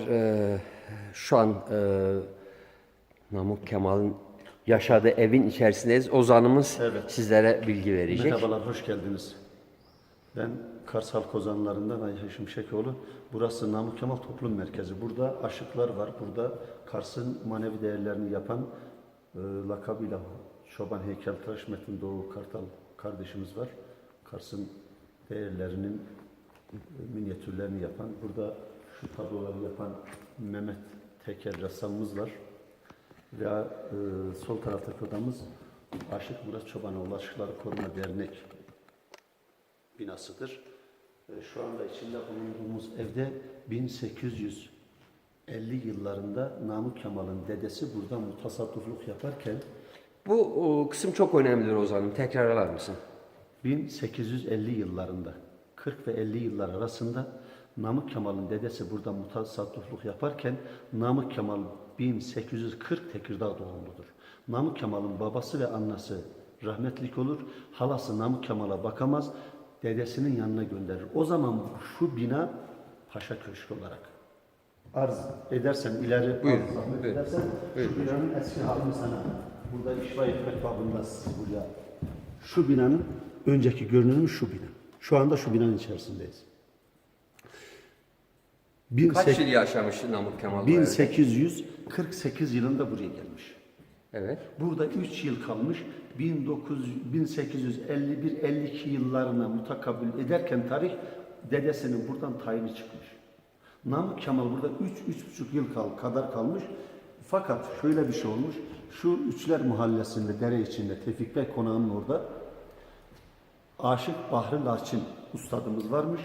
Ee, şu an e, Namık Kemal'in yaşadığı evin içerisindeyiz. Ozanımız Evet. sizlere bilgi verecek. Merhabalar, hoş geldiniz. Ben Kars Halk Ozanlarından Ayşe Şimşekoğlu. Burası Namık Kemal Toplum Merkezi. Burada aşıklar var. Burada Kars'ın manevi değerlerini yapan e, lakabıyla Çoban Heykeltıraş Metin Doğu Kartal kardeşimiz var. Kars'ın değerlerinin e, minyatürlerini yapan, burada şu tabloları yapan Mehmet Teker ressamımız var. Ve e, sol taraftaki odamız Aşık Murat Çobanoğlu Aşıkları Koruma Dernek binasıdır. E, şu anda içinde bulunduğumuz evde 1850 yıllarında Namık Kemal'in dedesi burada mutasaddiflik yaparken Bu o, kısım çok önemlidir Ozanım. Tekrarlar mısın? 1850 yıllarında 40 ve 50 yıllar arasında Namık Kemal'in dedesi burada mutasaddiflik yaparken Namık Kemal 1840 Tekirdağ doğumludur. Namık Kemal'in babası ve annesi rahmetlik olur. Halası Namık Kemal'a bakamaz. Dedesinin yanına gönderir. O zaman şu bina Paşa Köşkü olarak arz edersen ileri Buyurun, arz buyurun. edersen şu binanın eski halini sana burada işva etmek babında sizi buraya şu binanın önceki görünümü şu bina. Şu anda şu binanın içerisindeyiz. Kaç 18- yıl yaşamış Namık Kemal? evde? 1848 yılında buraya gelmiş. Evet. Burada 3 yıl kalmış. 1851-52 yıllarına mutakabül ederken tarih dedesinin buradan tayini çıkmış. Namık Kemal burada 3-3,5 yıl kal, kadar kalmış. Fakat şöyle bir şey olmuş. Şu Üçler Mahallesi'nde, dere içinde, Tevfik Bey konağının orada Aşık Bahri Laçin ustadımız varmış.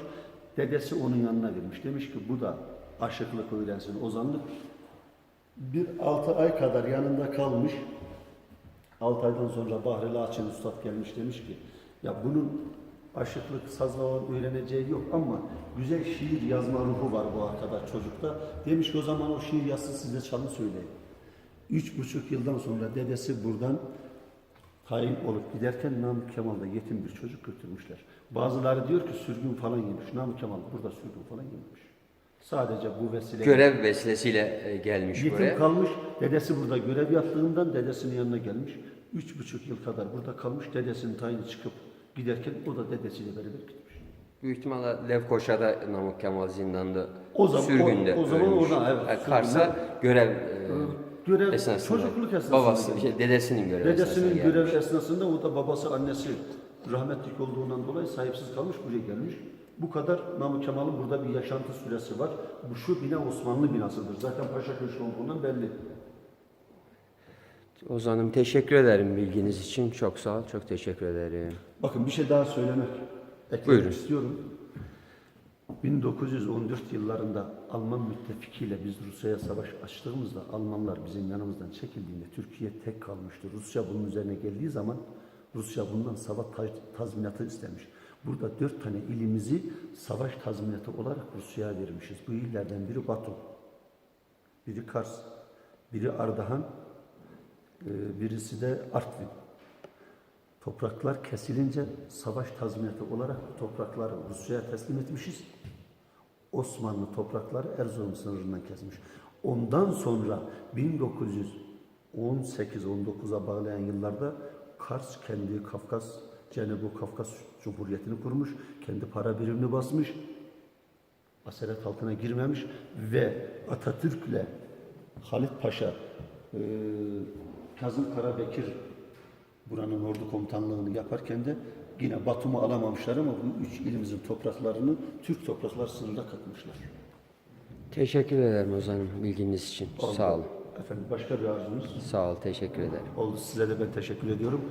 Dedesi onun yanına vermiş. Demiş ki bu da aşıklık öğrensin, ozanlık. Bir altı ay kadar yanında kalmış. Altı aydan sonra Bahri Laçin Ustad gelmiş demiş ki ya bunun aşıklık, sazla öğreneceği yok ama güzel şiir yazma ruhu var bu arkadaş çocukta. Demiş ki o zaman o şiir yazsın size çalın söyleyin. Üç buçuk yıldan sonra dedesi buradan tayin olup giderken Namık Kemal'da yetim bir çocuk götürmüşler. Bazıları diyor ki sürgün falan yemiş. Namık Kemal burada sürgün falan yememiş. Sadece bu vesileyle Görev vesilesiyle e, gelmiş yetim buraya. kalmış. Dedesi burada görev yaptığından dedesinin yanına gelmiş. Üç buçuk yıl kadar burada kalmış. Dedesinin tayini çıkıp giderken o da dedesiyle beraber gitmiş. Büyük ihtimalle Lefkoşa'da Namık Kemal zindanda O zaman- sürgünde o- o zaman ölmüş. orada, evet, Yani Kars'a görev e, Görev, esnasında. çocukluk esnasında. Babası, gelmiş. şey, dedesinin görevi Dedesinin esnasında gelmiş. görev esnasında o da babası annesi rahmetlik olduğundan dolayı sahipsiz kalmış buraya gelmiş. Bu kadar Namık Kemal'in burada bir yaşantı süresi var. Bu şu bina Osmanlı binasıdır. Zaten Paşa Köşkü olduğundan belli. Ozan'ım teşekkür ederim bilginiz için. Çok sağ ol. Çok teşekkür ederim. Bakın bir şey daha söylemek, eklemek Buyurun. istiyorum. 1914 yıllarında Alman müttefikiyle biz Rusya'ya savaş açtığımızda Almanlar bizim yanımızdan çekildiğinde Türkiye tek kalmıştı. Rusya bunun üzerine geldiği zaman Rusya bundan savaş ta- tazminatı istemiş. Burada dört tane ilimizi savaş tazminatı olarak Rusya'ya vermişiz. Bu illerden biri Batum, biri Kars, biri Ardahan, e, birisi de Artvin. Topraklar kesilince savaş tazminatı olarak toprakları Rusya'ya teslim etmişiz. Osmanlı toprakları Erzurum sınırından kesmiş. Ondan sonra 1918-19'a bağlayan yıllarda Kars kendi Kafkas, Cenubu Kafkas Cumhuriyeti'ni kurmuş. Kendi para birimini basmış. Asalet altına girmemiş ve Atatürk'le Halit Paşa, e, Kazım Karabekir buranın ordu komutanlığını yaparken de yine Batum'u alamamışlar ama bu üç ilimizin topraklarını Türk topraklar sınırına katmışlar. Teşekkür ederim Ozan'ım bilginiz için. Sağ olun. Efendim başka bir arzunuz Sağ ol. Teşekkür ederim. oldu. Size de ben teşekkür ediyorum.